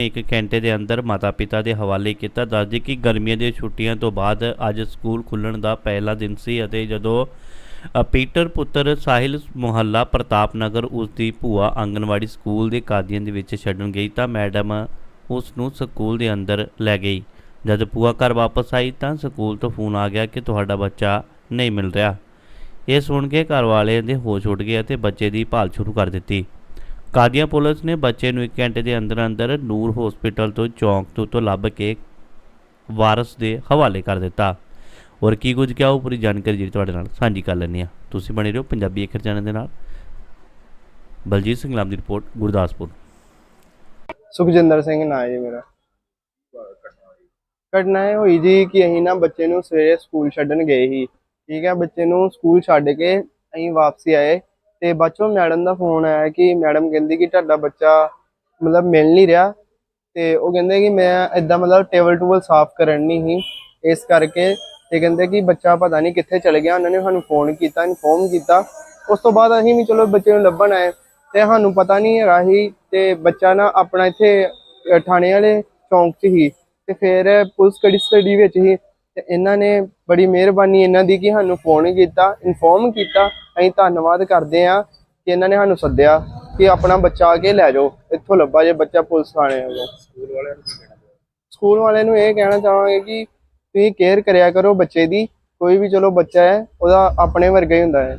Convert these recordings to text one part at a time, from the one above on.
ਇੱਕ ਘੰਟੇ ਦੇ ਅੰਦਰ ਮਾਤਾ-ਪਿਤਾ ਦੇ ਹਵਾਲੇ ਕੀਤਾ। ਦੱਸਦੇ ਕਿ ਗਰਮੀਆਂ ਦੀਆਂ ਛੁੱਟੀਆਂ ਤੋਂ ਬਾਅਦ ਅੱਜ ਸਕੂਲ ਖੁੱਲਣ ਦਾ ਪਹਿਲਾ ਦਿਨ ਸੀ ਅਤੇ ਜਦੋਂ ਪੀਟਰ ਪੁੱਤਰ ਸਾਹਿਲ ਮੁਹੱਲਾ ਪ੍ਰਤਾਪ ਨਗਰ ਉਸ ਦੀ ਭੂਆ ਆਂਗਨਵਾੜੀ ਸਕੂਲ ਦੇ ਕਾਦੀਆਂ ਦੇ ਵਿੱਚ ਛੱਡਣ ਗਈ ਤਾਂ ਮੈਡਮ ਉਸ ਨੂੰ ਸਕੂਲ ਦੇ ਅੰਦਰ ਲੈ ਗਈ। ਜਦ ਭੂਆ ਘਰ ਵਾਪਸ ਆਈ ਤਾਂ ਸਕੂਲ ਤੋਂ ਫੋਨ ਆ ਗਿਆ ਕਿ ਤੁਹਾਡਾ ਬੱਚਾ ਨਹੀਂ ਮਿਲ ਰਿਹਾ। ਇਹ ਸੁਣ ਕੇ ਘਰ ਵਾਲਿਆਂ ਦੇ ਹੋਸ਼ ਉੱਡ ਗਏ ਅਤੇ ਬੱਚੇ ਦੀ ਭਾਲ ਸ਼ੁਰੂ ਕਰ ਦਿੱਤੀ। ਕਾਦੀਆਂ ਪੁਲਿਸ ਨੇ ਬੱਚੇ ਨੂੰ 1 ਘੰਟੇ ਦੇ ਅੰਦਰ ਅੰਦਰ ਨੂਰ ਹਸਪੀਟਲ ਤੋਂ ਚੌਂਕ ਤੋਂ ਤੋਂ ਲੱਭ ਕੇ ਵਾਰਸ ਦੇ ਹਵਾਲੇ ਕਰ ਦਿੱਤਾ। ਔਰ ਕੀ ਕੁਝ ਕਿਹਾ ਉਹ ਪੂਰੀ ਜਾਣਕਾਰੀ ਜਿਹੜੀ ਤੁਹਾਡੇ ਨਾਲ ਸਾਂਝੀ ਕਰ ਲੈਂਦੇ ਆ ਤੁਸੀਂ ਬਣੇ ਰਹੋ ਪੰਜਾਬੀ ਅੱਖਰ ਚੈਨਲ ਦੇ ਨਾਲ। ਬਲਜੀਤ ਸਿੰਘ ਲਾਮ ਦੀ ਰਿਪੋਰਟ, ਗੁਰਦਾਸਪੁਰ। ਸੁਖਜਿੰਦਰ ਸਿੰਘ ਨਾਂ ਜੀ ਮੇਰਾ। ਘਟਨਾ ਇਹ ਹੋਈ ਜੀ ਕਿ ਅਸੀਂ ਨਾ ਬੱਚੇ ਨੂੰ ਸਵੇਰੇ ਸਕੂਲ ਛੱਡਣ ਗਏ ਸੀ। ਠੀਕ ਹੈ, ਬੱਚੇ ਨੂੰ ਸਕੂਲ ਛੱਡ ਕੇ ਅਸੀਂ ਵਾਪਸੀ ਆਏ। ਤੇ ਬਾਅਦ 'ਚੋਂ ਮੈਡਮ ਦਾ ਫੋਨ ਆਇਆ ਕਿ ਮੈਡਮ ਕਹਿੰਦੀ ਕਿ ਤੁਹਾਡਾ ਬੱਚਾ ਮਤਲਬ ਮਿਲ ਨਹੀਂ ਰਿਹਾ ਤੇ ਉਹ ਕਹਿੰਦੇ ਕਿ ਮੈਂ ਇਦਾਂ ਮਤਲਬ ਟੇਬਲ ਟੂਬਲ ਸਾਫ਼ ਕਰਨ ਨਹੀਂ ਸੀ, ਇਸ ਕਰਕੇ ਤੇ ਕਹਿੰਦੇ ਕਿ ਬੱਚਾ ਪਤਾ ਨਹੀਂ ਕਿੱਥੇ ਚਲ ਗਿਆ, ਉਹਨਾਂ ਨੇ ਸਾਨੂੰ ਫੋਨ ਕੀਤਾ ਇਨਫੋਰਮ ਕੀਤਾ। ਉਸ ਤੋਂ ਬਾਅਦ ਅਸੀਂ ਵੀ ਚਲੋ ਬੱਚੇ ਨੂੰ ਲੱਭਣ ਆਏ ਤੇ ਸਾਨੂੰ ਪਤਾ ਨਹੀਂ ਹੈਗਾ ਸੀ ਤੇ ਬੱਚਾ ਨਾ ਆਪਣਾ ਇੱਥੇ ਥਾਣੇ ਵਾਲੇ ਚੌਂਕ 'ਚ ਹੀ ਤੇ ਫਿਰ ਪੁਲਿਸ ਕੜੀ ਸਟੱਡੀ ਵਿੱਚ ਹੀ ਤੇ ਇਹਨਾਂ ਨੇ ਬੜੀ ਮਿਹਰਬਾਨੀ ਇਹਨਾਂ ਦੀ ਕਿ ਸਾਨੂੰ ਫੋਨ ਕੀਤਾ ਇਨਫੋਰਮ ਕੀਤਾ। ਅਸੀਂ ਧੰਨਵਾਦ ਕਰਦੇ ਹਾਂ ਕਿ ਇਹਨਾਂ ਨੇ ਸਾਨੂੰ ਸੱਦਿਆ ਕਿ ਆਪਣਾ ਬੱਚਾ ਆ ਕੇ ਲੈ ਜਾਓ। ਇੱਥੋਂ ਲੱਭਾ ਜੇ ਬੱਚਾ ਪੁਲਿਸ ਥਾਣੇ ਵੱਲੋਂ ਸਕੂਲ ਵਾਲਿਆਂ ਨੂੰ ਸਕੂਲ ਵਾਲਿਆਂ ਨੂੰ ਇਹ ਕਹਿਣਾ ਚਾਹਾਂਗੇ ਕਿ ਤੁਸੀਂ ਕੇਅਰ ਕਰਿਆ ਕਰੋ ਬੱਚੇ ਦੀ। ਕੋਈ ਵੀ ਚਲੋ ਬੱਚਾ ਹੈ ਉਹਦਾ ਆਪਣੇ ਵਰਗਾ ਹੀ ਹੁੰਦਾ ਹੈ।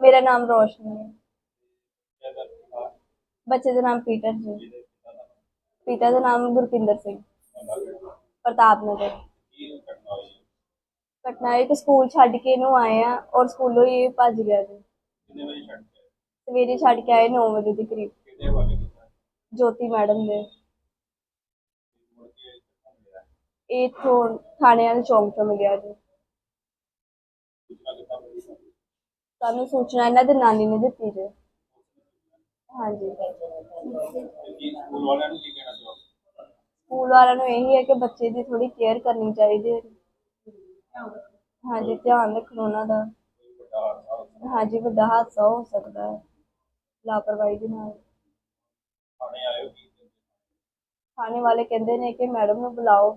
ਮੇਰਾ ਨਾਮ ਰੋਸ਼ਨੀ ਹੈ। ਬੱਚੇ ਦਾ ਨਾਮ ਪੀਟਰ ਜੀ। ਪਿਤਾ ਦਾ ਨਾਮ ਗੁਰਪਿੰਦਰ ਸਿੰਘ। ਪ੍ਰਤਾਪ ਨਗਰ। ਘਟਨਾ ਇਹ ਕਿ ਸਕੂਲ ਛੱਡ ਕੇ ਇਹਨੂੰ ਆਏ ਆ ਔਰ ਸਕੂਲੋਂ ਹੀ ਇਹ ਭੱਜ ਗਿਆ ਜੀ। ਸਵੇਰੇ ਛੱਡ ਕੇ ਆਏ 9 ਵਜੇ ਦੇ ਕਰੀਬ। ਜੋਤੀ ਮੈਡਮ ਦੇ। ਇਹ ਇੱਥੋਂ ਥਾਣੇ ਵਾਲੇ ਚੌਂਕ ਤੋਂ ਮਿਲਿਆ ਜੀ। ਸਾਨੂੰ ਸੂਚਨਾ ਇਹਨਾਂ ਦੇ ਨਾਨੀ ਨੇ ਦਿੱਤੀ ਜੀ। ਹਾਂਜੀ। ਸਕੂਲ ਵਾਲਿਆਂ ਨੂੰ ਇਹੀ ਹੈ ਕਿ ਬੱਚੇ ਦੀ ਥੋੜੀ ਕੇਅਰ ਕਰਨੀ ਚਾਹੀਦੀ ਹੈ। ਹਾਂਜੀ, ਧਿਆਨ ਰੱਖਣਾ ਉਹਨਾਂ ਦਾ। ਹਾਂਜੀ, ਵੱਡਾ ਹਾਦਸਾ ਹੋ ਸਕਦਾ ਹੈ। ਲਾਪਰਵਾਹੀ ਦੇ ਨਾਲ। ਥਾਣੇ ਵਾਲੇ ਕਹਿੰਦੇ ਨੇ ਕਿ ਮੈਡਮ ਨੂੰ ਬੁਲਾਓ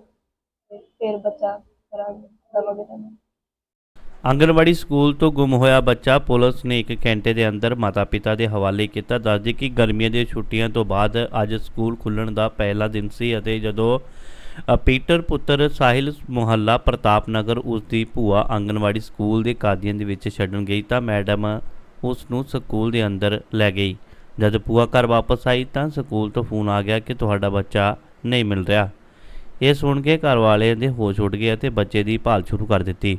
ਤੇ ਫਿਰ ਬੱਚਾ ਕਰਾਂਗੇ। ਦਵਾਂਗੇ ਤੁਹਾਨੂੰ। ਆਂਗਨਵਾੜੀ ਸਕੂਲ ਤੋਂ ਗੁੰਮ ਹੋਇਆ ਬੱਚਾ ਪੁਲਿਸ ਨੇ 1 ਘੰਟੇ ਦੇ ਅੰਦਰ ਮਾਤਾ-ਪਿਤਾ ਦੇ ਹਵਾਲੇ ਕੀਤਾ। ਦੱਸਦੇ ਕਿ ਗਰਮੀਆਂ ਦੀਆਂ ਛੁੱਟੀਆਂ ਤੋਂ ਬਾਅਦ ਅੱਜ ਸਕੂਲ ਖੁੱਲਣ ਦਾ ਪਹਿਲਾ ਦਿਨ ਸੀ ਅਤੇ ਜਦੋਂ ਪੀਟਰ ਪੁੱਤਰ ਸਾਹਿਲ ਮੁਹੱਲਾ ਪ੍ਰਤਾਪ ਨਗਰ ਉਸ ਦੀ ਭੂਆ ਆਂਗਨਵਾੜੀ ਸਕੂਲ ਦੇ ਕਾਦੀਆਂ ਦੇ ਵਿੱਚ ਛੱਡਣ ਗਈ ਤਾਂ ਮੈਡਮ ਉਸ ਨੂੰ ਸਕੂਲ ਦੇ ਅੰਦਰ ਲੈ ਗਈ। ਜਦ ਭੂਆ ਘਰ ਵਾਪਸ ਆਈ ਤਾਂ ਸਕੂਲ ਤੋਂ ਫੋਨ ਆ ਗਿਆ ਕਿ ਤੁਹਾਡਾ ਬੱਚਾ ਨਹੀਂ ਮਿਲ ਰਿਹਾ। ਇਹ ਸੁਣ ਕੇ ਘਰ ਵਾਲਿਆਂ ਦੇ ਹੋਸ਼ ਉੱਡ ਗਏ ਅਤੇ ਬੱਚੇ ਦੀ ਭਾਲ ਸ਼ੁਰੂ ਕਰ ਦਿੱਤੀ।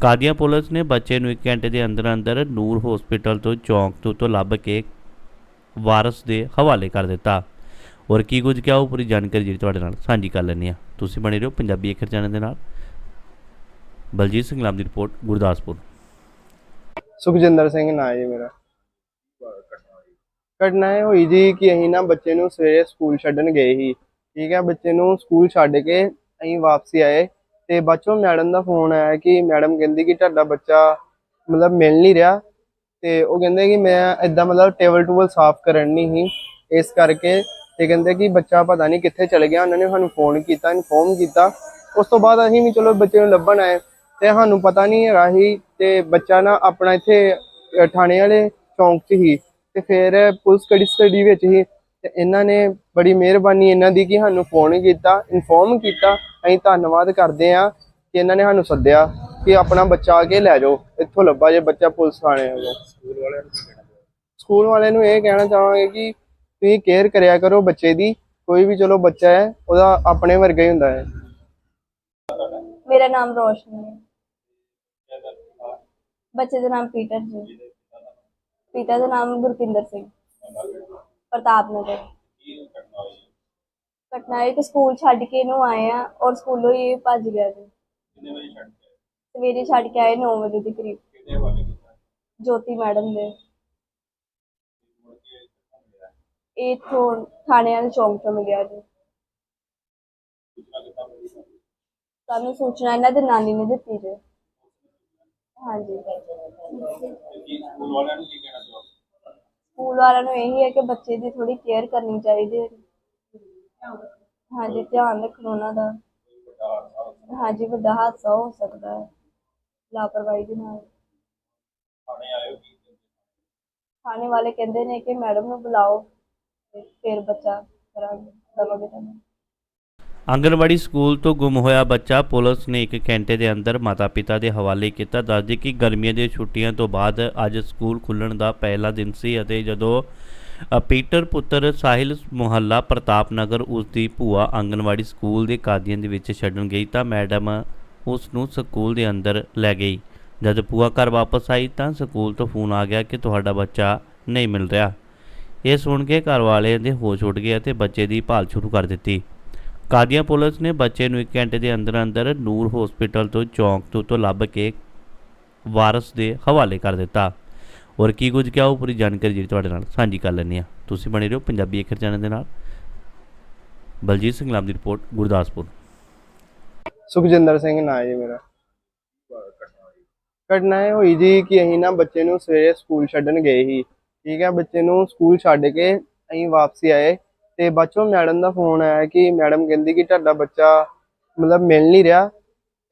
ਕਾਦੀਆਂ ਪੁਲਿਸ ਨੇ ਬੱਚੇ ਨੂੰ 1 ਘੰਟੇ ਦੇ ਅੰਦਰ ਅੰਦਰ ਨੂਰ ਹਸਪੀਟਲ ਤੋਂ ਚੌਂਕ ਤੋਂ ਤੋਂ ਲੱਭ ਕੇ ਵਾਰਸ ਦੇ ਹਵਾਲੇ ਕਰ ਦਿੱਤਾ। ਔਰ ਕੀ ਕੁਝ ਕਿਹਾ ਉਹ ਪੂਰੀ ਜਾਣਕਾਰੀ ਜਿਹੜੀ ਤੁਹਾਡੇ ਨਾਲ ਸਾਂਝੀ ਕਰ ਲੈਂਦੇ ਆ ਤੁਸੀਂ ਬਣੇ ਰਹੋ ਪੰਜਾਬੀ ਅੱਖਰ ਚੈਨਲ ਦੇ ਨਾਲ। ਬਲਜੀਤ ਸਿੰਘ ਲਾਮ ਦੀ ਰਿਪੋਰਟ, ਗੁਰਦਾਸਪੁਰ। ਸੁਖਜਿੰਦਰ ਸਿੰਘ ਨਾਂ ਜੀ ਮੇਰਾ। ਘਟਨਾ ਇਹ ਹੋਈ ਜੀ ਕਿ ਅਸੀਂ ਨਾ ਬੱਚੇ ਨੂੰ ਸਵੇਰੇ ਸਕੂਲ ਛੱਡਣ ਗਏ ਸੀ। ਠੀਕ ਹੈ, ਬੱਚੇ ਨੂੰ ਸਕੂਲ ਛੱਡ ਕੇ ਅਸੀਂ ਵਾਪਸੀ ਆਏ। ਤੇ ਬਾਅਦ 'ਚੋਂ ਮੈਡਮ ਦਾ ਫੋਨ ਆਇਆ ਕਿ ਮੈਡਮ ਕਹਿੰਦੀ ਕਿ ਤੁਹਾਡਾ ਬੱਚਾ ਮਤਲਬ ਮਿਲ ਨਹੀਂ ਰਿਹਾ ਤੇ ਉਹ ਕਹਿੰਦੇ ਕਿ ਮੈਂ ਇਦਾਂ ਮਤਲਬ ਟੇਬਲ ਟੂਬਲ ਸਾਫ਼ ਕਰਨ ਨਹੀਂ ਸੀ, ਇਸ ਕਰਕੇ ਤੇ ਕਹਿੰਦੇ ਕਿ ਬੱਚਾ ਪਤਾ ਨਹੀਂ ਕਿੱਥੇ ਚਲ ਗਿਆ, ਉਹਨਾਂ ਨੇ ਸਾਨੂੰ ਫੋਨ ਕੀਤਾ ਇਨਫੋਰਮ ਕੀਤਾ। ਉਸ ਤੋਂ ਬਾਅਦ ਅਸੀਂ ਵੀ ਚਲੋ ਬੱਚੇ ਨੂੰ ਲੱਭਣ ਆਏ ਤੇ ਸਾਨੂੰ ਪਤਾ ਨਹੀਂ ਹੈਗਾ ਸੀ ਤੇ ਬੱਚਾ ਨਾ ਆਪਣਾ ਇੱਥੇ ਥਾਣੇ ਵਾਲੇ ਚੌਂਕ 'ਚ ਹੀ ਤੇ ਫਿਰ ਪੁਲਿਸ ਕੜੀ ਸਟੱਡੀ ਵਿੱਚ ਹੀ ਤੇ ਇਹਨਾਂ ਨੇ ਬੜੀ ਮਿਹਰਬਾਨੀ ਇਹਨਾਂ ਦੀ ਕਿ ਸਾਨੂੰ ਫੋਨ ਕੀਤਾ ਇਨਫੋਰਮ ਕੀਤਾ ਅਸੀਂ ਧੰਨਵਾਦ ਕਰਦੇ ਹਾਂ ਕਿ ਇਹਨਾਂ ਨੇ ਸਾਨੂੰ ਸੱਦਿਆ ਕਿ ਆਪਣਾ ਬੱਚਾ ਆ ਕੇ ਲੈ ਜਾਓ ਇੱਥੋਂ ਲੱਭਾ ਜੇ ਬੱਚਾ ਪੁਲਿਸ ਥਾਣੇ ਵੱਲੋਂ। ਸਕੂਲ ਵਾਲਿਆਂ ਨੂੰ ਸਕੂਲ ਵਾਲਿਆਂ ਨੂੰ ਇਹ ਕਹਿਣਾ ਚਾਹਾਂਗੇ ਕਿ ਤੁਸੀਂ ਕੇਅਰ ਕਰਿਆ ਕਰੋ ਬੱਚੇ ਦੀ ਕੋਈ ਵੀ ਚਲੋ ਬੱਚਾ ਹੈ ਉਹਦਾ ਆਪਣੇ ਵਰਗਾ ਹੀ ਹੁੰਦਾ ਹੈ। ਮੇਰਾ ਨਾਮ ਰੋਸ਼ਨੀ ਹੈ। ਬੱਚੇ ਦਾ ਨਾਮ ਪੀਟਰ ਜੀ। ਪਿਤਾ ਦਾ ਨਾਮ ਗੁਰਪਿੰਦਰ ਸਿੰਘ। ਪ੍ਰਤਾਪ ਨਗਰ। ਘਟਨਾ ਇਹ ਕਿ ਸਕੂਲ ਛੱਡ ਕੇ ਇਹਨੂੰ ਆਏ ਆ ਔਰ ਸਕੂਲੋਂ ਹੀ ਇਹ ਭੱਜ ਗਿਆ ਜੀ। ਸਵੇਰੇ ਛੱਡ ਕੇ ਆਏ 9 ਵਜੇ ਦੇ ਕਰੀਬ। ਜੋਤੀ ਮੈਡਮ ਦੇ। ਇਹ ਇੱਥੋਂ ਥਾਣੇ ਵਾਲੇ ਚੌਂਕ ਤੋਂ ਮਿਲਿਆ ਜੀ। ਸਾਨੂੰ ਸੂਚਨਾ ਇਹਨਾਂ ਦੇ ਨਾਨੀ ਨੇ ਦਿੱਤੀ ਜੀ। ਹਾਂਜੀ। ਸਕੂਲ ਵਾਲਿਆਂ ਨੂੰ ਇਹੀ ਹੈ ਕਿ ਬੱਚੇ ਦੀ ਥੋੜੀ ਕੇਅਰ ਕਰਨੀ ਚਾਹੀਦੀ ਹੈ। ਹਾਂਜੀ ਧਿਆਨ ਰੱਖਣਾ ਉਹਨਾਂ ਦਾ। ਹਾਂਜੀ ਵੱਡਾ ਹਾਦਸਾ ਹੋ ਸਕਦਾ ਹੈ। ਲਾਪਰਵਾਹੀ ਦੇ ਨਾਲ। ਥਾਣੇ ਵਾਲੇ ਕਹਿੰਦੇ ਨੇ ਕਿ ਮੈਡਮ ਨੂੰ ਬੁਲਾਓ ਤੇ ਫਿਰ ਬੱਚਾ ਕਰਾਂਗੇ ਦਵਾਂਗੇ ਤੁਹਾਨੂੰ। ਆਂਗਣਵਾੜੀ ਸਕੂਲ ਤੋਂ ਗੁੰਮ ਹੋਇਆ ਬੱਚਾ ਪੁਲਿਸ ਨੇ ਇੱਕ ਘੰਟੇ ਦੇ ਅੰਦਰ ਮਾਤਾ-ਪਿਤਾ ਦੇ ਹਵਾਲੇ ਕੀਤਾ। ਦੱਸਦੇ ਕਿ ਗਰਮੀਆਂ ਦੀਆਂ ਛੁੱਟੀਆਂ ਤੋਂ ਬਾਅਦ ਅੱਜ ਸਕੂਲ ਖੁੱਲਣ ਦਾ ਪਹਿਲਾ ਦਿਨ ਸੀ ਅਤੇ ਜਦੋਂ ਪੀਟਰ ਪੁੱਤਰ ਸਾਹਿਲ ਮੁਹੱਲਾ ਪ੍ਰਤਾਪ ਨਗਰ ਉਸ ਦੀ ਭੂਆ ਆਂਗਣਵਾੜੀ ਸਕੂਲ ਦੇ ਕਾਦੀਆਂ ਦੇ ਵਿੱਚ ਛੱਡਣ ਗਈ ਤਾਂ ਮੈਡਮ ਉਸ ਨੂੰ ਸਕੂਲ ਦੇ ਅੰਦਰ ਲੈ ਗਈ। ਜਦ ਭੂਆ ਘਰ ਵਾਪਸ ਆਈ ਤਾਂ ਸਕੂਲ ਤੋਂ ਫੋਨ ਆ ਗਿਆ ਕਿ ਤੁਹਾਡਾ ਬੱਚਾ ਨਹੀਂ ਮਿਲ ਰਿਹਾ। ਇਹ ਸੁਣ ਕੇ ਘਰ ਵਾਲਿਆਂ ਦੇ ਹੋਸ਼ ਉੱਡ ਗਏ ਅਤੇ ਬੱਚੇ ਦੀ ਭਾਲ ਸ਼ੁਰੂ ਕਰ ਦਿੱਤੀ। ਕਾਦੀਆਂ ਪੁਲਿਸ ਨੇ ਬੱਚੇ ਨੂੰ 1 ਘੰਟੇ ਦੇ ਅੰਦਰ ਅੰਦਰ ਨੂਰ ਹਸਪੀਟਲ ਤੋਂ ਚੌਂਕ ਤੋਂ ਲੱਭ ਕੇ ਵਾਰਸ ਦੇ ਹਵਾਲੇ ਕਰ ਦਿੱਤਾ। ਔਰ ਕੀ ਕੁਝ ਕਿਹਾ ਉਹ ਪੂਰੀ ਜਾਣਕਾਰੀ ਜਿਹੜੀ ਤੁਹਾਡੇ ਨਾਲ ਸਾਂਝੀ ਕਰ ਲੈਂਦੇ ਆ ਤੁਸੀਂ ਬਣੇ ਰਹੋ ਪੰਜਾਬੀ ਅੱਖਰ ਚੈਨਲ ਦੇ ਨਾਲ। ਬਲਜੀਤ ਸਿੰਘ ਲਾਮ ਦੀ ਰਿਪੋਰਟ, ਗੁਰਦਾਸਪੁਰ। ਸੁਖਜਿੰਦਰ ਸਿੰਘ ਨਾਂ ਜੀ ਮੇਰਾ। ਘਟਨਾ ਇਹ ਹੋਈ ਜੀ ਕਿ ਅਸੀਂ ਨਾ ਬੱਚੇ ਨੂੰ ਸਵੇਰੇ ਸਕੂਲ ਛੱਡਣ ਗਏ ਸੀ। ਠੀਕ ਹੈ, ਬੱਚੇ ਨੂੰ ਸਕੂਲ ਛੱਡ ਕੇ ਅਸੀਂ ਵਾਪਸੀ ਆਏ ਤੇ ਬਾਅਦ ਮੈਡਮ ਦਾ ਫੋਨ ਆਇਆ ਕਿ ਮੈਡਮ ਕਹਿੰਦੀ ਕਿ ਤੁਹਾਡਾ ਬੱਚਾ ਮਤਲਬ ਮਿਲ ਨਹੀਂ ਰਿਹਾ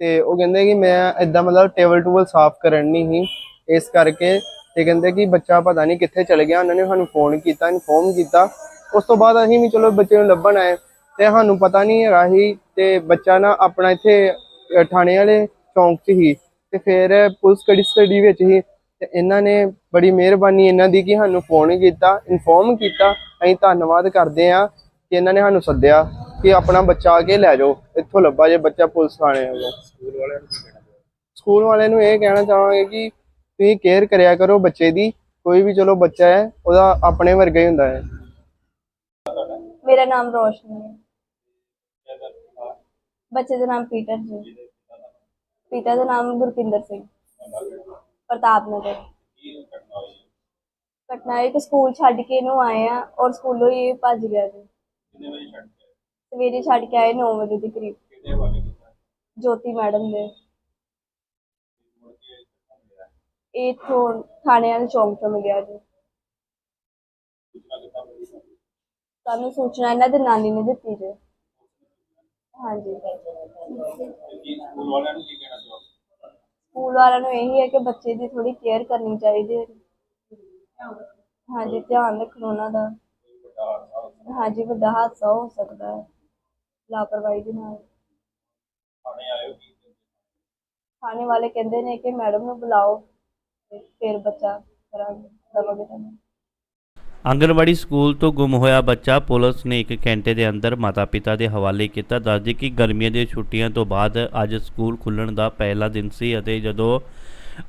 ਤੇ ਉਹ ਕਹਿੰਦੇ ਕਿ ਮੈਂ ਇਦਾਂ ਮਤਲਬ ਟੇਬਲ ਟੂਬਲ ਸਾਫ਼ ਕਰਨ ਨਹੀਂ ਸੀ। ਇਸ ਕਰਕੇ ਤੇ ਕਹਿੰਦੇ ਕਿ ਬੱਚਾ ਪਤਾ ਨਹੀਂ ਕਿੱਥੇ ਚਲ ਗਿਆ ਉਹਨਾਂ ਨੇ ਸਾਨੂੰ ਫੋਨ ਕੀਤਾ ਇਨਫੋਰਮ ਕੀਤਾ। ਉਸ ਤੋਂ ਬਾਅਦ ਅਸੀਂ ਵੀ ਚਲੋ ਬੱਚੇ ਨੂੰ ਲੱਭਣ ਆਏ ਤੇ ਸਾਨੂੰ ਪਤਾ ਨਹੀਂ ਸੀ ਤੇ ਬੱਚਾ ਨਾ ਆਪਣਾ ਇੱਥੇ ਥਾਣੇ ਵਾਲੇ ਚੌਂਕ 'ਚ ਹੀ ਤੇ ਫਿਰ ਪੁਲਿਸ ਕੜੀ ਸਟੱਡੀ ਵਿੱਚ ਹੀ ਤੇ ਇਹਨਾਂ ਨੇ ਬੜੀ ਮਿਹਰਬਾਨੀ ਇਹਨਾਂ ਦੀ ਕਿ ਸਾਨੂੰ ਫੋਨ ਕੀਤਾ ਇਨਫੋਰਮ ਕੀਤਾ। ਅਸੀਂ ਧੰਨਵਾਦ ਕਰਦੇ ਹਾਂ ਕਿ ਇਹਨਾਂ ਨੇ ਸਾਨੂੰ ਸੱਦਿਆ ਕਿ ਆਪਣਾ ਬੱਚਾ ਆ ਕੇ ਲੈ ਜਾਓ ਇੱਥੋਂ ਲੱਭਾ ਜੇ ਬੱਚਾ ਪੁਲਿਸ ਥਾਣੇ ਵੱਲੋਂ। ਸਕੂਲ ਵਾਲਿਆਂ ਨੂੰ ਸਕੂਲ ਵਾਲਿਆਂ ਨੂੰ ਇਹ ਕਹਿਣਾ ਚਾਹਾਂਗੇ ਕਿ ਤੁਸੀਂ ਕੇਅਰ ਕਰਿਆ ਕਰੋ ਬੱਚੇ ਦੀ, ਕੋਈ ਵੀ ਚਲੋ ਬੱਚਾ ਹੈ, ਉਹਦਾ ਆਪਣੇ ਵਰਗਾ ਹੀ ਹੁੰਦਾ ਹੈ। ਮੇਰਾ ਨਾਮ ਰੋਸ਼ਨੀ ਹੈ। ਬੱਚੇ ਦਾ ਨਾਮ ਪੀਟਰ ਜੀ। ਪਿਤਾ ਦਾ ਨਾਮ ਗੁਰਪਿੰਦਰ ਸਿੰਘ। ਪ੍ਰਤਾਪ ਨਗਰ ਘਟਨਾ ਇਹ ਸਕੂਲ ਛੱਡ ਕੇ ਇਹਨੂੰ ਆਏ ਆ ਔਰ ਸਕੂਲੋਂ ਹੀ ਭੱਜ ਗਿਆ ਜੀ। ਸਵੇਰੇ ਛੱਡ ਕੇ ਆਏ 9 ਵਜੇ ਦੇ ਕਰੀਬ। ਜੋਤੀ ਮੈਡਮ ਦੇ। ਇਹ ਇੱਥੋਂ ਥਾਣੇ ਵਾਲੇ ਚੌਂਕ ਤੋਂ ਮਿਲਿਆ ਜੀ। ਸਾਨੂੰ ਸੂਚਨਾ ਇਹਨਾਂ ਦੇ ਨਾਨੀ ਨੇ ਦਿੱਤੀ ਜੀ। ਹਾਂਜੀ। ਸਕੂਲ ਵਾਲਿਆਂ ਨੂੰ ਇਹੀ ਹੈ ਕਿ ਬੱਚੇ ਦੀ ਥੋੜੀ ਕੇਅਰ ਕਰਨੀ ਚਾਹੀਦੀ ਹੈ। ਹਾਂਜੀ ਧਿਆਨ ਰੱਖਣਾ ਉਹਨਾਂ ਦਾ। ਹਾਂਜੀ ਵੱਡਾ ਹਾਦਸਾ ਹੋ ਸਕਦਾ ਹੈ। ਲਾਪਰਵਾਹੀ ਦੇ ਨਾਲ। ਥਾਣੇ ਵਾਲੇ ਕਹਿੰਦੇ ਨੇ ਕਿ ਮੈਡਮ ਨੂੰ ਬੁਲਾਓ। ਫਿਰ ਬੱਚਾ ਕਰਾਂਗੇ ਦਵਾਂਗੇ ਤੁਹਾਨੂੰ ਆਂਗਣਵਾੜੀ ਸਕੂਲ ਤੋਂ ਗੁੰਮ ਹੋਇਆ ਬੱਚਾ ਪੁਲਿਸ ਨੇ 1 ਘੰਟੇ ਦੇ ਅੰਦਰ ਮਾਤਾ-ਪਿਤਾ ਦੇ ਹਵਾਲੇ ਕੀਤਾ। ਦੱਸਦੇ ਕਿ ਗਰਮੀਆਂ ਦੀਆਂ ਛੁੱਟੀਆਂ ਤੋਂ ਬਾਅਦ ਅੱਜ ਸਕੂਲ ਖੁੱਲਣ ਦਾ ਪਹਿਲਾ ਦਿਨ ਸੀ ਅਤੇ ਜਦੋਂ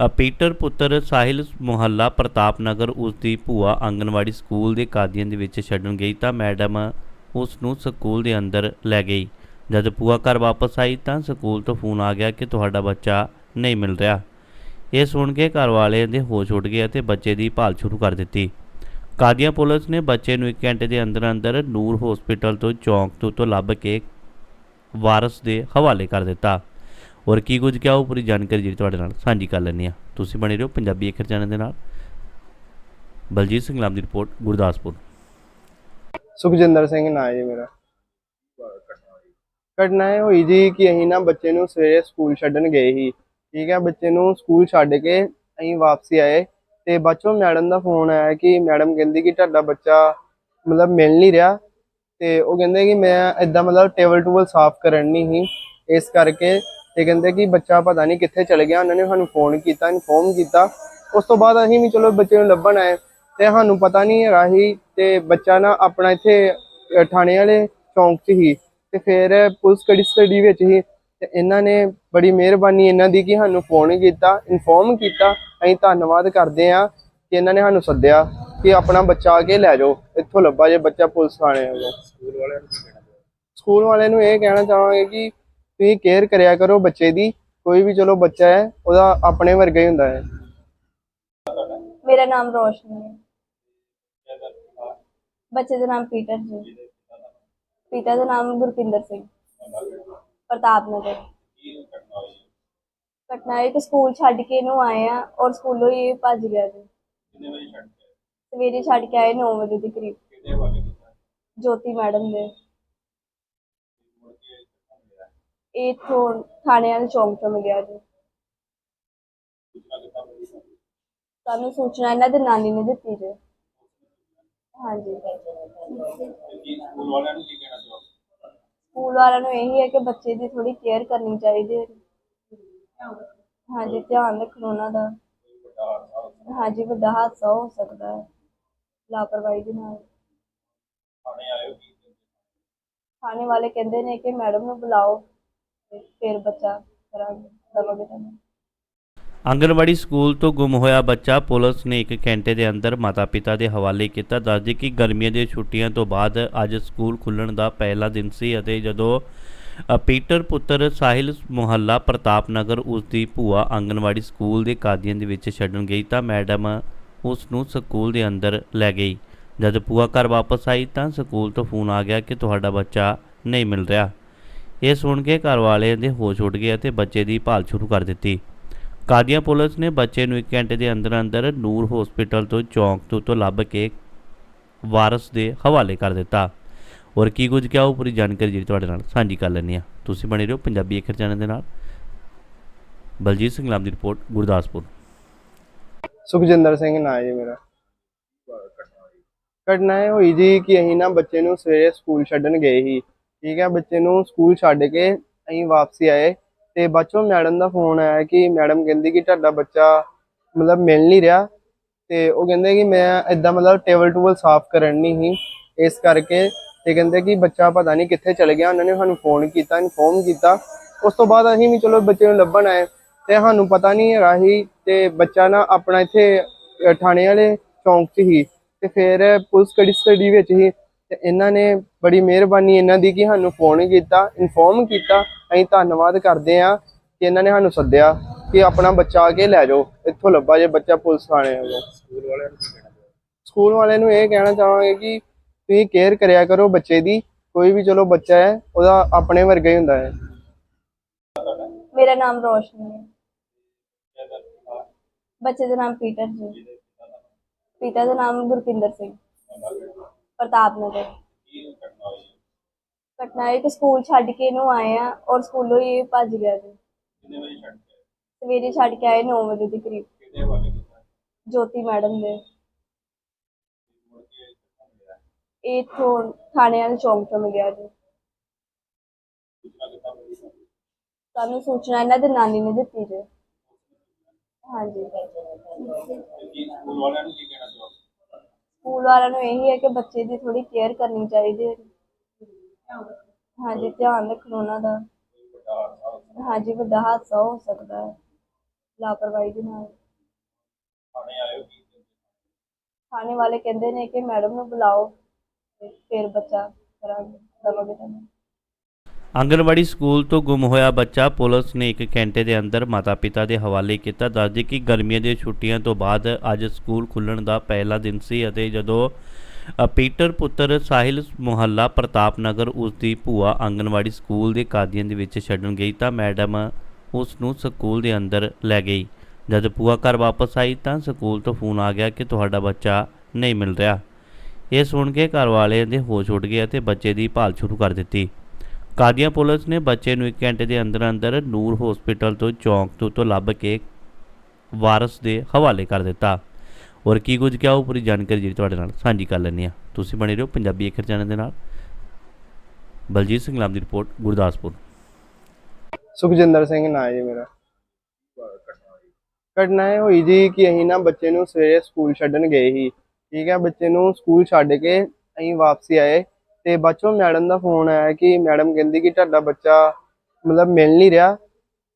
ਅ, ਪੀਟਰ ਪੁੱਤਰ ਸਾਹਿਲ ਮੁਹੱਲਾ ਪ੍ਰਤਾਪ ਨਗਰ ਉਸ ਦੀ ਭੂਆ ਆਂਗਣਵਾੜੀ ਸਕੂਲ ਦੇ ਕਾਦੀਆਂ ਦੇ ਵਿੱਚ ਛੱਡਣ ਗਈ ਤਾਂ ਮੈਡਮ ਉਸ ਨੂੰ ਸਕੂਲ ਦੇ ਅੰਦਰ ਲੈ ਗਈ। ਜਦ ਭੂਆ ਘਰ ਵਾਪਸ ਆਈ ਤਾਂ ਸਕੂਲ ਤੋਂ ਫੋਨ ਆ ਗਿਆ ਕਿ ਤੁਹਾਡਾ ਬੱਚਾ ਨਹੀਂ ਮਿਲ ਰਿਹਾ। ਇਹ ਸੁਣ ਕੇ ਘਰ ਵਾਲਿਆਂ ਦੇ ਹੋਸ਼ ਉੱਡ ਗਏ ਅਤੇ ਬੱਚੇ ਦੀ ਭਾਲ ਸ਼ੁਰੂ ਕਰ ਦਿੱਤੀ। ਕਾਦੀਆਂ ਪੁਲਿਸ ਨੇ ਬੱਚੇ ਨੂੰ 1 ਘੰਟੇ ਦੇ ਅੰਦਰ ਅੰਦਰ ਨੂਰ ਹਸਪੀਟਲ ਤੋਂ ਚੌਂਕ ਤੋਂ ਤੋਂ ਲੱਭ ਕੇ ਵਾਰਸ ਦੇ ਹਵਾਲੇ ਕਰ ਦਿੱਤਾ। ਔਰ ਕੀ ਕੁਝ ਕਿਹਾ ਉਹ ਪੂਰੀ ਜਾਣਕਾਰੀ ਜਿਹੜੀ ਤੁਹਾਡੇ ਨਾਲ ਸਾਂਝੀ ਕਰ ਲੈਂਦੇ ਆ ਤੁਸੀਂ ਬਣੇ ਰਹੋ ਪੰਜਾਬੀ ਅੱਖਰ ਚੈਨਲ ਦੇ ਨਾਲ। ਬਲਜੀਤ ਸਿੰਘ ਲਾਮ ਦੀ ਰਿਪੋਰਟ, ਗੁਰਦਾਸਪੁਰ। ਸੁਖਜਿੰਦਰ ਸਿੰਘ ਨਾਂ ਜੀ ਮੇਰਾ। ਘਟਨਾ ਇਹ ਹੋਈ ਜੀ ਕਿ ਅਸੀਂ ਨਾ ਬੱਚੇ ਨੂੰ ਸਵੇਰੇ ਸਕੂਲ ਛੱਡਣ ਗਏ ਸੀ। ਠੀਕ ਹੈ, ਬੱਚੇ ਨੂੰ ਸਕੂਲ ਛੱਡ ਕੇ ਅਸੀਂ ਵਾਪਸੀ ਆਏ ਤੇ ਬਾਅਦ ਮੈਡਮ ਦਾ ਫੋਨ ਆਇਆ ਕਿ ਮੈਡਮ ਕਹਿੰਦੀ ਕਿ ਤੁਹਾਡਾ ਬੱਚਾ ਮਤਲਬ ਮਿਲ ਨਹੀਂ ਰਿਹਾ ਤੇ ਉਹ ਕਹਿੰਦੇ ਕਿ ਮੈਂ ਇਦਾਂ ਮਤਲਬ ਟੇਬਲ ਟੂਬਲ ਸਾਫ਼ ਕਰਨ ਨਹੀਂ ਸੀ, ਇਸ ਕਰਕੇ ਤੇ ਕਹਿੰਦੇ ਕਿ ਬੱਚਾ ਪਤਾ ਨਹੀਂ ਕਿੱਥੇ ਚਲ ਗਿਆ, ਉਹਨਾਂ ਨੇ ਸਾਨੂੰ ਫੋਨ ਕੀਤਾ, ਇਨਫੋਰਮ ਕੀਤਾ। ਉਸ ਤੋਂ ਬਾਅਦ ਅਸੀਂ ਵੀ ਚਲੋ ਬੱਚੇ ਨੂੰ ਲੱਭਣ ਆਏ ਤੇ ਸਾਨੂੰ ਪਤਾ ਨਹੀਂ ਹੈਗਾ ਸੀ ਤੇ ਬੱਚਾ ਨਾ ਆਪਣਾ ਇੱਥੇ ਥਾਣੇ ਵਾਲੇ ਚੌਂਕ 'ਚ ਹੀ ਤੇ ਫਿਰ ਪੁਲਿਸ ਕੜੀ ਸਟੱਡੀ ਵਿੱਚ ਹੀ ਤੇ ਇਹਨਾਂ ਨੇ ਬੜੀ ਮਿਹਰਬਾਨੀ ਇਹਨਾਂ ਦੀ ਕਿ ਸਾਨੂੰ ਫੋਨ ਕੀਤਾ ਇਨਫੋਰਮ ਕੀਤਾ। ਅਸੀਂ ਧੰਨਵਾਦ ਕਰਦੇ ਹਾਂ ਕਿ ਇਹਨਾਂ ਨੇ ਸਾਨੂੰ ਸੱਦਿਆ ਕਿ ਆਪਣਾ ਬੱਚਾ ਆ ਕੇ ਲੈ ਜਾਓ ਇੱਥੋਂ ਲੱਭਾ ਜੇ ਬੱਚਾ ਪੁਲਿਸ ਥਾਣੇ ਵੱਲੋਂ। ਸਕੂਲ ਵਾਲਿਆਂ ਨੂੰ ਸਕੂਲ ਵਾਲਿਆਂ ਨੂੰ ਇਹ ਕਹਿਣਾ ਚਾਹਾਂਗੇ ਕਿ ਤੁਸੀਂ ਕੇਅਰ ਕਰਿਆ ਕਰੋ ਬੱਚੇ ਦੀ ਕੋਈ ਵੀ ਚਲੋ ਬੱਚਾ ਹੈ ਉਹਦਾ ਆਪਣੇ ਵਰਗਾ ਹੀ ਹੁੰਦਾ ਹੈ। ਮੇਰਾ ਨਾਮ ਰੋਸ਼ਨੀ ਹੈ। ਬੱਚੇ ਦਾ ਨਾਮ ਪੀਟਰ ਜੀ। ਪਿਤਾ ਦਾ ਨਾਮ ਗੁਰਪਿੰਦਰ ਸਿੰਘ। ਪ੍ਰਤਾਪ ਨਗਰ। ਘਟਨਾ ਇਹ ਕਿ ਸਕੂਲ ਛੱਡ ਕੇ ਇਹਨੂੰ ਆਏ ਆ ਔਰ ਸਕੂਲੋਂ ਹੀ ਇਹ ਭੱਜ ਗਿਆ ਜੀ। ਸਵੇਰੇ ਛੱਡ ਕੇ ਆਏ 9 ਵਜੇ ਦੇ ਕਰੀਬ। ਜੋਤੀ ਮੈਡਮ ਦੇ। ਇਹ ਇੱਥੋਂ ਥਾਣੇ ਵਾਲੇ ਚੌਂਕ ਤੋਂ ਮਿਲਿਆ ਜੀ। ਸਾਨੂੰ ਸੂਚਨਾ ਇਹਨਾਂ ਦੇ ਨਾਨੀ ਨੇ ਦਿੱਤੀ ਜੀ। ਹਾਂਜੀ। ਸਕੂਲ ਵਾਲਿਆਂ ਨੂੰ ਇਹੀ ਹੈ ਕਿ ਬੱਚੇ ਦੀ ਥੋੜੀ ਕੇਅਰ ਕਰਨੀ ਚਾਹੀਦੀ ਹੈ। ਹਾਂਜੀ ਧਿਆਨ ਰੱਖਣਾ ਉਹਨਾਂ ਦਾ। ਹਾਂਜੀ ਵੱਡਾ ਹਾਦਸਾ ਹੋ ਸਕਦਾ ਹੈ। ਲਾਪਰਵਾਹੀ ਦੇ ਨਾਲ। ਥਾਣੇ ਵਾਲੇ ਕਹਿੰਦੇ ਨੇ ਕਿ ਮੈਡਮ ਨੂੰ ਬੁਲਾਓ ਫਿਰ ਬੱਚਾ ਕਰਾਂਗੇ ਦਵਾਂਗੇ ਤੁਹਾਨੂੰ। ਆਂਗਣਵਾੜੀ ਸਕੂਲ ਤੋਂ ਗੁੰਮ ਹੋਇਆ ਬੱਚਾ ਪੁਲਿਸ ਨੇ ਇੱਕ ਘੰਟੇ ਦੇ ਅੰਦਰ ਮਾਤਾ-ਪਿਤਾ ਦੇ ਹਵਾਲੇ ਕੀਤਾ। ਦੱਸਦੇ ਕਿ ਗਰਮੀਆਂ ਦੀਆਂ ਛੁੱਟੀਆਂ ਤੋਂ ਬਾਅਦ ਅੱਜ ਸਕੂਲ ਖੁੱਲਣ ਦਾ ਪਹਿਲਾ ਦਿਨ ਸੀ ਅਤੇ ਜਦੋਂ ਪੀਟਰ ਪੁੱਤਰ ਸਾਹਿਲ ਮੁਹੱਲਾ ਪ੍ਰਤਾਪ ਨਗਰ ਉਸ ਦੀ ਭੂਆ ਆਂਗਣਵਾੜੀ ਸਕੂਲ ਦੇ ਕਾਦੀਆਂ ਦੇ ਵਿੱਚ ਛੱਡਣ ਗਈ ਤਾਂ ਮੈਡਮ ਉਸ ਨੂੰ ਸਕੂਲ ਦੇ ਅੰਦਰ ਲੈ ਗਈ। ਜਦ ਭੂਆ ਘਰ ਵਾਪਸ ਆਈ ਤਾਂ ਸਕੂਲ ਤੋਂ ਫੋਨ ਆ ਗਿਆ ਕਿ ਤੁਹਾਡਾ ਬੱਚਾ ਨਹੀਂ ਮਿਲ ਰਿਹਾ। ਇਹ ਸੁਣ ਕੇ ਘਰ ਵਾਲਿਆਂ ਦੇ ਹੋਸ਼ ਉੱਡ ਗਏ ਅਤੇ ਬੱਚੇ ਦੀ ਭਾਲ ਸ਼ੁਰੂ ਕਰ ਦਿੱਤੀ। ਕਾਦੀਆਂ ਪੁਲਿਸ ਨੇ ਬੱਚੇ ਨੂੰ 1 ਘੰਟੇ ਦੇ ਅੰਦਰ ਅੰਦਰ ਨੂਰ ਹਸਪੀਟਲ ਤੋਂ ਚੌਂਕ ਤੋਂ ਤੋਂ ਲੱਭ ਕੇ ਵਾਰਸ ਦੇ ਹਵਾਲੇ ਕਰ ਦਿੱਤਾ। ਔਰ ਕੀ ਕੁਝ ਕਿਹਾ ਉਹ ਪੂਰੀ ਜਾਣਕਾਰੀ ਜਿਹੜੀ ਤੁਹਾਡੇ ਨਾਲ ਸਾਂਝੀ ਕਰ ਲੈਂਦੇ ਆ ਤੁਸੀਂ ਬਣੇ ਰਹੋ ਪੰਜਾਬੀ ਅੱਖਰ ਚੈਨਲ ਦੇ ਨਾਲ। ਬਲਜੀਤ ਸਿੰਘ ਲਾਮ ਦੀ ਰਿਪੋਰਟ, ਗੁਰਦਾਸਪੁਰ। ਸੁਖਜਿੰਦਰ ਸਿੰਘ ਨਾਂ ਜੀ ਮੇਰਾ। ਘਟਨਾ ਇਹ ਹੋਈ ਜੀ ਕਿ ਅਸੀਂ ਨਾ ਬੱਚੇ ਨੂੰ ਸਵੇਰੇ ਸਕੂਲ ਛੱਡਣ ਗਏ ਸੀ। ਠੀਕ ਹੈ, ਬੱਚੇ ਨੂੰ ਸਕੂਲ ਛੱਡ ਕੇ ਅਸੀਂ ਵਾਪਸੀ ਆਏ। ਤੇ ਬਾਅਦ 'ਚੋਂ ਮੈਡਮ ਦਾ ਫੋਨ ਆਇਆ ਕਿ ਮੈਡਮ ਕਹਿੰਦੀ ਕਿ ਤੁਹਾਡਾ ਬੱਚਾ ਮਤਲਬ ਮਿਲ ਨਹੀਂ ਰਿਹਾ ਤੇ ਉਹ ਕਹਿੰਦੇ ਕਿ ਮੈਂ ਇਦਾਂ ਮਤਲਬ ਟੇਬਲ ਟੂਬਲ ਸਾਫ਼ ਕਰਨ ਨਹੀਂ ਸੀ, ਇਸ ਕਰਕੇ ਤੇ ਕਹਿੰਦੇ ਕਿ ਬੱਚਾ ਪਤਾ ਨਹੀਂ ਕਿੱਥੇ ਚਲ ਗਿਆ, ਉਹਨਾਂ ਨੇ ਸਾਨੂੰ ਫੋਨ ਕੀਤਾ ਇਨਫੋਰਮ ਕੀਤਾ। ਉਸ ਤੋਂ ਬਾਅਦ ਅਸੀਂ ਵੀ ਚਲੋ ਬੱਚੇ ਨੂੰ ਲੱਭਣ ਆਏ ਤੇ ਸਾਨੂੰ ਪਤਾ ਨਹੀਂ ਹੈਗਾ ਸੀ ਤੇ ਬੱਚਾ ਨਾ ਆਪਣਾ ਇੱਥੇ ਥਾਣੇ ਵਾਲੇ ਚੌਂਕ 'ਚ ਹੀ ਤੇ ਫਿਰ ਪੁਲਿਸ ਕੜੀ ਵਿੱਚ ਹੀ ਤੇ ਇਹਨਾਂ ਨੇ ਬੜੀ ਮਿਹਰਬਾਨੀ ਇਹਨਾਂ ਦੀ ਕਿ ਸਾਨੂੰ ਫੋਨ ਕੀਤਾ ਇਨਫੋਰਮ ਕੀਤਾ ਅਸੀਂ ਧੰਨਵਾਦ ਕਰਦੇ ਆ ਕਿ ਇਹਨਾਂ ਨੇ ਸਾਨੂੰ ਸੱਦਿਆ ਕਿ ਆਪਣਾ ਬੱਚਾ ਆ ਕੇ ਲੈ ਜਾਓ ਇੱਥੋਂ ਲੱਭਾ ਜੇ ਬੱਚਾ ਪੁਲਿਸ ਥਾਣੇ ਵੱਲੋਂ ਸਕੂਲ ਵਾਲਿਆਂ ਨੂੰ ਸਕੂਲ ਵਾਲਿਆਂ ਨੂੰ ਇਹ ਕਹਿਣਾ ਚਾਹਾਂਗੇ ਕਿ ਤੁਸੀਂ ਕੇਅਰ ਕਰਿਆ ਕਰੋ ਬੱਚੇ ਦੀ ਕੋਈ ਵੀ ਚਲੋ ਬੱਚਾ ਹੈ ਉਹਦਾ ਆਪਣੇ ਵਰਗਾ ਹੀ ਹੁੰਦਾ ਹੈ। ਮੇਰਾ ਨਾਮ ਰੋਸ਼ਨੀ ਹੈ। ਬੱਚੇ ਦਾ ਨਾਮ ਪੀਟਰ ਜੀ। ਪਿਤਾ ਦਾ ਨਾਮ ਗੁਰਪਿੰਦਰ ਸਿੰਘ। ਪ੍ਰਤਾਪ ਨਗਰ। ਘਟਨਾ ਇਹ ਕਿ ਸਕੂਲ ਛੱਡ ਕੇ ਇਹਨੂੰ ਆਏ ਆ ਔਰ ਸਕੂਲੋਂ ਹੀ ਇਹ ਭੱਜ ਗਿਆ ਜੀ। ਸਵੇਰੇ ਛੱਡ ਕੇ ਆਏ 9 ਵਜੇ ਦੇ ਕਰੀਬ। ਜੋਤੀ ਮੈਡਮ ਦੇ। ਇਹ ਇੱਥੋਂ ਥਾਣੇ ਵਾਲੇ ਚੌਂਕ ਤੋਂ ਮਿਲਿਆ ਜੀ। ਸਾਨੂੰ ਸੂਚਨਾ ਇਹਨਾਂ ਦੇ ਨਾਨੀ ਨੇ ਦਿੱਤੀ ਜੀ। ਹਾਂਜੀ। ਸਕੂਲ ਵਾਲਿਆਂ ਨੂੰ ਇਹੀ ਹੈ ਕਿ ਬੱਚੇ ਦੀ ਥੋੜੀ ਕੇਅਰ ਕਰਨੀ ਚਾਹੀਦੀ ਹੈ। ਹਾਂਜੀ ਧਿਆਨ ਰੱਖਣਾ ਉਹਨਾਂ ਦਾ। ਹਾਂਜੀ ਵੱਡਾ ਹਾਦਸਾ ਹੋ ਸਕਦਾ ਹੈ। ਲਾਪਰਵਾਹੀ ਦੇ ਨਾਲ। ਥਾਣੇ ਵਾਲੇ ਕਹਿੰਦੇ ਨੇ ਕਿ ਮੈਡਮ ਨੂੰ ਬੁਲਾਓ ਤੇ ਫਿਰ ਬੱਚਾ ਕਰਾਂਗੇ ਦਵਾਂਗੇ ਤੁਹਾਨੂੰ। ਆਂਗਣਵਾੜੀ ਸਕੂਲ ਤੋਂ ਗੁੰਮ ਹੋਇਆ ਬੱਚਾ ਪੁਲਿਸ ਨੇ 1 ਘੰਟੇ ਦੇ ਅੰਦਰ ਮਾਤਾ-ਪਿਤਾ ਦੇ ਹਵਾਲੇ ਕੀਤਾ। ਦੱਸਦੇ ਕਿ ਗਰਮੀਆਂ ਦੀਆਂ ਛੁੱਟੀਆਂ ਤੋਂ ਬਾਅਦ ਅੱਜ ਸਕੂਲ ਖੁੱਲਣ ਦਾ ਪਹਿਲਾ ਦਿਨ ਸੀ ਅਤੇ ਜਦੋਂ ਪੀਟਰ ਪੁੱਤਰ ਸਾਹਿਲ ਮੁਹੱਲਾ ਪ੍ਰਤਾਪ ਨਗਰ ਉਸ ਦੀ ਭੂਆ ਆਂਗਣਵਾੜੀ ਸਕੂਲ ਦੇ ਕਾਦੀਆਂ ਦੇ ਵਿੱਚ ਛੱਡਣ ਗਈ ਤਾਂ ਮੈਡਮ ਉਸ ਨੂੰ ਸਕੂਲ ਦੇ ਅੰਦਰ ਲੈ ਗਈ। ਜਦ ਭੂਆ ਘਰ ਵਾਪਸ ਆਈ ਤਾਂ ਸਕੂਲ ਤੋਂ ਫੋਨ ਆ ਗਿਆ ਕਿ ਤੁਹਾਡਾ ਬੱਚਾ ਨਹੀਂ ਮਿਲ ਰਿਹਾ। ਇਹ ਸੁਣ ਕੇ ਘਰ ਵਾਲਿਆਂ ਦੇ ਹੋਸ਼ ਉੱਡ ਗਏ ਅਤੇ ਬੱਚੇ ਦੀ ਭਾਲ ਸ਼ੁਰੂ ਕਰ ਦਿੱਤੀ। ਕਾਦੀਆਂ ਪੁਲਿਸ ਨੇ ਬੱਚੇ ਨੂੰ 1 ਘੰਟੇ ਦੇ ਅੰਦਰ ਅੰਦਰ ਨੂਰ ਹਸਪੀਟਲ ਤੋਂ ਚੌਂਕ ਤੋਂ ਤੋਂ ਲੱਭ ਕੇ ਵਾਰਸ ਦੇ ਹਵਾਲੇ ਕਰ ਦਿੱਤਾ। ਔਰ ਕੀ ਕੁਝ ਕਿਹਾ ਉਹ ਪੂਰੀ ਜਾਣਕਾਰੀ ਜਿਹੜੀ ਤੁਹਾਡੇ ਨਾਲ ਸਾਂਝੀ ਕਰ ਲੈਂਦੇ ਆ ਤੁਸੀਂ ਬਣੇ ਰਹੋ ਪੰਜਾਬੀ ਅੱਖਰ ਚੈਨਲ ਦੇ ਨਾਲ। ਬਲਜੀਤ ਸਿੰਘ ਲਾਮ ਦੀ ਰਿਪੋਰਟ, ਗੁਰਦਾਸਪੁਰ। ਸੁਖਜਿੰਦਰ ਸਿੰਘ ਨਾਂ ਜੀ ਮੇਰਾ। ਘਟਨਾ ਇਹ ਹੋਈ ਜੀ ਕਿ ਅਸੀਂ ਨਾ ਬੱਚੇ ਨੂੰ ਸਵੇਰੇ ਸਕੂਲ ਛੱਡਣ ਗਏ ਸੀ। ਠੀਕ ਹੈ, ਬੱਚੇ ਨੂੰ ਸਕੂਲ ਛੱਡ ਕੇ ਅਸੀਂ ਵਾਪਸੀ ਆਏ ਤੇ ਬਾਅਦ ਮੈਡਮ ਦਾ ਫੋਨ ਆਇਆ ਕਿ ਮੈਡਮ ਕਹਿੰਦੀ ਕਿ ਤੁਹਾਡਾ ਬੱਚਾ ਮਤਲਬ ਮਿਲ ਨਹੀਂ ਰਿਹਾ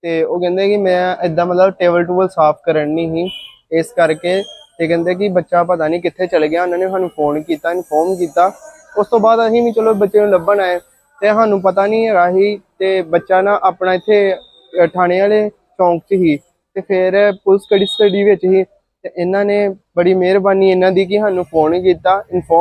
ਤੇ ਉਹ ਕਹਿੰਦੇ ਕਿ ਮੈਂ ਇਦਾਂ ਮਤਲਬ ਟੇਬਲ ਟੂਬਲ ਸਾਫ਼ ਕਰਨ ਨਹੀਂ ਸੀ। ਇਸ ਕਰਕੇ ਤੇ ਕਹਿੰਦੇ ਕਿ ਬੱਚਾ ਪਤਾ ਨਹੀਂ ਕਿੱਥੇ ਚਲ ਗਿਆ, ਉਹਨਾਂ ਨੇ ਸਾਨੂੰ ਫੋਨ ਕੀਤਾ ਇਨਫੋਰਮ ਕੀਤਾ। ਉਸ ਤੋਂ ਬਾਅਦ ਅਸੀਂ ਵੀ ਚਲੋ ਬੱਚੇ ਨੂੰ ਲੱਭਣ ਆਏ ਤੇ ਸਾਨੂੰ ਪਤਾ ਨਹੀਂ ਹੈਗਾ ਸੀ ਤੇ ਬੱਚਾ ਨਾ ਆਪਣਾ ਇੱਥੇ ਥਾਣੇ ਵਾਲੇ ਚੌਂਕ 'ਚ ਹੀ ਤੇ ਫਿਰ ਪੁਲਿਸ ਕੜੀ ਸਟੱਡੀ ਵਿੱਚ ਹੀ ਤੇ ਇਹਨਾਂ ਨੇ ਬੜੀ ਮਿਹਰਬਾਨੀ ਇਹਨਾਂ ਦੀ ਕਿ ਸਾਨੂੰ ਫੋਨ ਕੀਤਾ ਇਨਫੋਰਮ